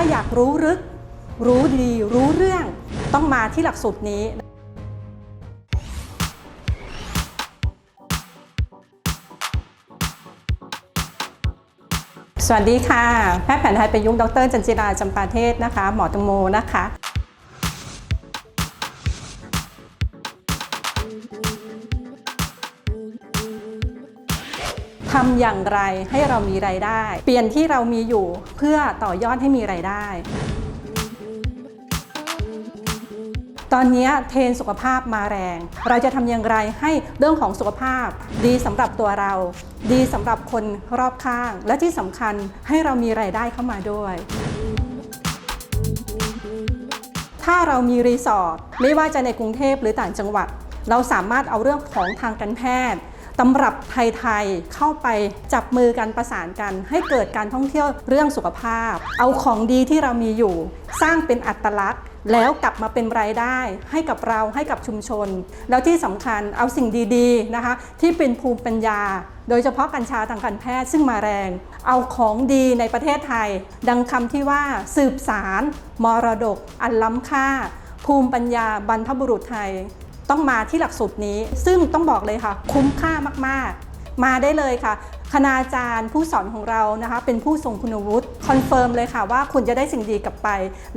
าอยากรู้ลึก รู้ดีรู้เรื่อง ต้องมาที่หลักสูตรนี้สวัสดีค่ะ แพทย์แผนไทยประยุกต์ดรจันจิราจำปาเทศนะคะ หมอตังโมนะคะ ทำอย่างไรให้เรามีไรายได้ เปลี่ยนที่เรามีอยู่เพื่อต่อยอดให้มีไรายได้ ตอนนี้เทรนสุขภาพมาแรง เราจะทำอย่างไรให้เรื่องของสุขภาพ ดีสำหรับตัวเรา ดีสำหรับคนรอบข้าง และที่สำคัญให้เรามีไรายได้เข้ามาด้วยถ้าเรามีรีสอร์ทไม่ว่าจะในกรุงเทพหรือต่างจังหวัด เราสามารถเอาเรื่องของทางการแพทย์ ตำรับไทยๆเข้าไปจับมือกันประสานกัน ให้เกิดการท่องเที่ยวเรื่องสุขภาพ เอาของดีที่เรามีอยู่ สร้างเป็นอัตลักษณ์แล้วกลับมาเป็นรายได้ให้กับเราให้กับชุมชน แล้วที่สำคัญเอาสิ่งดีๆนะคะ ที่เป็นภูมิปัญญา โดยเฉพาะกัญชาทางการแพทย์ซึ่งมาแรง เอาของดีในประเทศไทย ดังคำที่ว่าสืบสารมรดก อันล้ำค่า ภูมิปัญญาบรรพบุรุษไทย ต้องมาที่หลักสูตรนี้ ซึ่งต้องบอกเลยค่ะ คุ้มค่ามากๆ มาได้เลยค่ะ คณาจารย์ผู้สอนของเรานะคะ เป็นผู้ทรงคุณวุฒิคอนเฟิร์มเลยค่ะว่าคุณจะได้สิ่งดีกลับไป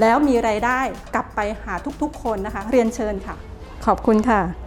แล้วมีไรายได้กลับไปหาทุกๆ คนนะคะ เรียนเชิญค่ะ ขอบคุณค่ะ